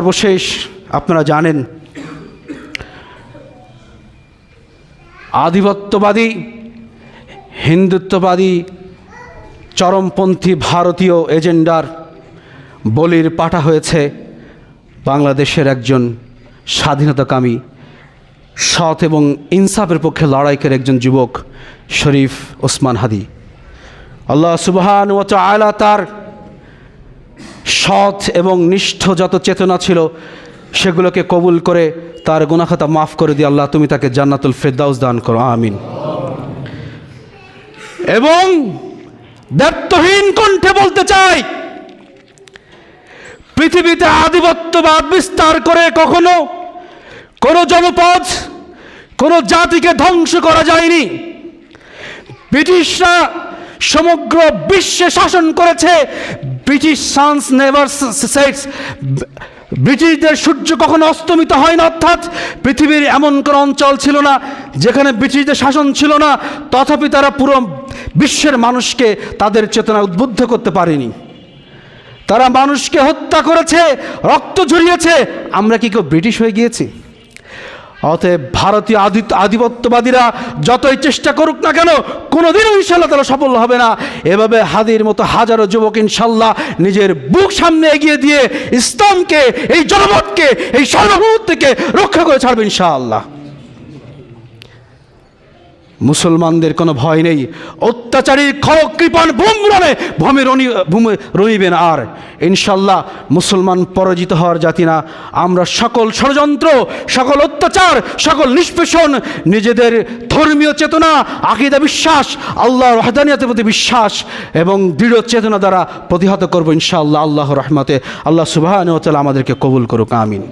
সর্বশেষ আপনারা জানেন, আধিপত্যবাদী, হিন্দুত্ববাদী, চরমপন্থী ভারতীয় এজেন্ডার বলির পাঠা হয়েছে বাংলাদেশের একজন স্বাধীনতাকামী, সৎ এবং ইনসাফের পক্ষে লড়াইকের একজন যুবক শরীফ ওসমান হাদি। আল্লাহ সুবহান ও আয়লা তার সৎ এবং নিষ্ঠ যত চেতনা ছিল, সেগুলোকে কবুল করে তার গুনাখাতা মাফ করে দিয়ে আল্লাহ তুমি তাকে জান্নাতুল ফেরদাউস দান করো, আমিন। এবং ব্যর্থহীন কণ্ঠে বলতে চাই, পৃথিবীতে আধিপত্যবাদ বিস্তার করে কখনো কোনো জনপদ, কোনো জাতিকে ধ্বংস করা যায়নি। ব্রিটিশরা সমগ্র বিশ্বে শাসন করেছে ব্রিটিশ সান্স নেভার সেটস ব্রিটিশদের সূর্য কখনো অস্তমিত হয় না, অর্থাৎ পৃথিবীর এমন কোনো অঞ্চল ছিল না যেখানে ব্রিটিশদের শাসন ছিল না, তথাপি তারা পুরো বিশ্বের মানুষকে তাদের চেতনা উদ্বুদ্ধ করতে পারেনি। তারা মানুষকে হত্যা করেছে, রক্ত ঝরিয়েছে। আমরা কি কেউ ব্রিটিশ হয়ে গিয়েছি? অতএব ভারতীয় আদি আধিপত্যবাদীরা যতই চেষ্টা করুক না কেন, কোনোদিনও ইনশাল্লাহ তারা সফল হবে না। এভাবে হাদির মতো হাজারো যুবক ইনশাল্লাহ নিজের বুক সামনে এগিয়ে দিয়ে ইসলামকে, এই জনমতকে, এই সর্বভূত রক্ষা করে ছাড়বে ইনশাআল্লাহ। মুসলমানদের কোনো ভয় নেই। অত্যাচারীর খড়ক কৃপণ ভূমরণে, ভূমি রনি ভূমি রনিবেন আর। ইনশাল্লাহ মুসলমান পরাজিত হওয়ার জাতি না। আমরা সকল ষড়যন্ত্র, সকল অত্যাচার, সকল নিষ্পেষণ, নিজেদের ধর্মীয় চেতনা, আকিদা বিশ্বাস, আল্লাহর রহদানিয়াতের প্রতি বিশ্বাস এবং দৃঢ় চেতনা দ্বারা প্রতিহত করব ইনশাআল্লাহ আল্লাহ রহমতে। আল্লাহ সুবাহ আমাদেরকে কবুল করুক, আমিন।